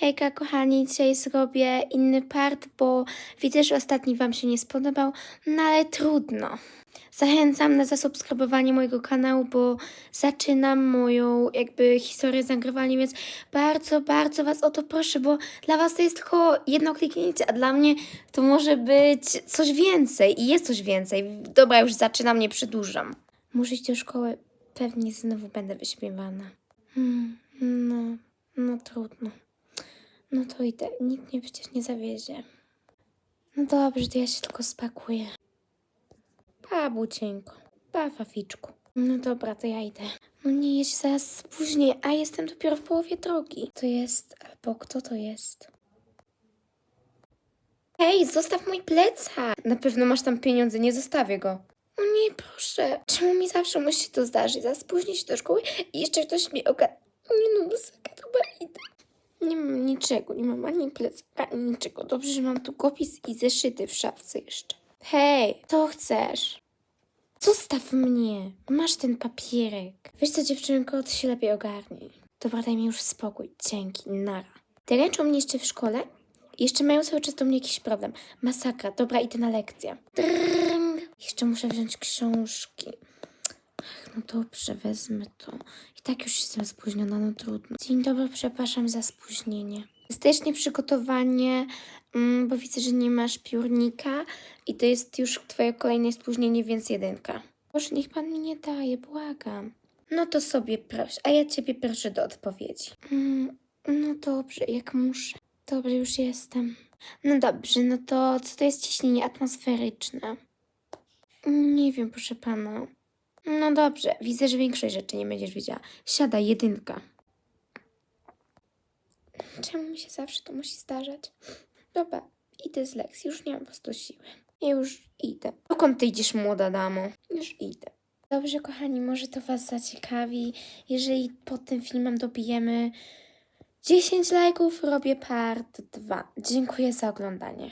Hejka kochani, dzisiaj zrobię inny part, bo widzę, że ostatni Wam się nie spodobał, no ale trudno. Zachęcam na zasubskrybowanie mojego kanału, bo zaczynam moją jakby historię z nagrywaniem, więc bardzo, bardzo Was o to proszę, bo dla Was to jest tylko jedno kliknięcie, a dla mnie to może być coś więcej i jest coś więcej. Dobra, już zaczynam, nie przedłużam. Muszę iść do szkoły, pewnie znowu będę wyśmiewana. Hmm, no, no trudno. No to idę, nikt mnie przecież nie zawiezie. No dobrze, to ja się tylko spakuję. Pa, bucieńko. Pa, faficzku. No dobra, to ja idę. No nie, ja się zaraz spóźnię, a jestem dopiero w połowie drogi. To jest, albo kto to jest? Hej, zostaw mój plecak! Na pewno masz tam pieniądze, nie zostawię go. O nie, proszę. Czemu mi zawsze musi się to zdarzyć? Zaraz spóźnię się do szkoły i jeszcze ktoś mi oga... Nie no, masakra, dobra, idę. Nie mam niczego, nie mam ani plecaka, ani niczego. Dobrze, że mam tu kopis i zeszyty w szafce jeszcze. Hej, co chcesz? Zostaw mnie. Masz ten papierek. Wiesz co, dziewczynko, ty się lepiej ogarnij. Dobra, daj mi już spokój. Dzięki, nara. Dręczą mnie jeszcze w szkole jeszcze mają cały czas do mnie jakiś problem. Masakra. Dobra, idę na lekcję. Drrrng. Jeszcze muszę wziąć książki. Ach, no dobrze, wezmę to. I tak już jestem spóźniona, no trudno. Dzień dobry, przepraszam za spóźnienie. Jesteś nieprzygotowanie, mm, bo widzę, że nie masz piórnika i to jest już twoje kolejne spóźnienie, więc jedynka. Boże, niech pan mi nie daje, błagam. No to sobie proś, a ja ciebie proszę do odpowiedzi. Mm, no dobrze, jak muszę. Dobrze, już jestem. No dobrze, no to co to jest ciśnienie atmosferyczne? Nie wiem, proszę pana. No dobrze, widzę, że większość rzeczy nie będziesz wiedziała. Siadaj, jedynka. Czemu mi się zawsze to musi zdarzać? Dobra, idę z lekcji, już nie mam po prostu siły. Już idę. Dokąd ty idziesz, młoda damo? Już idę. Dobrze, kochani, może to Was zaciekawi. Jeżeli pod tym filmem dobijemy 10 lajków, robię part 2. Dziękuję za oglądanie.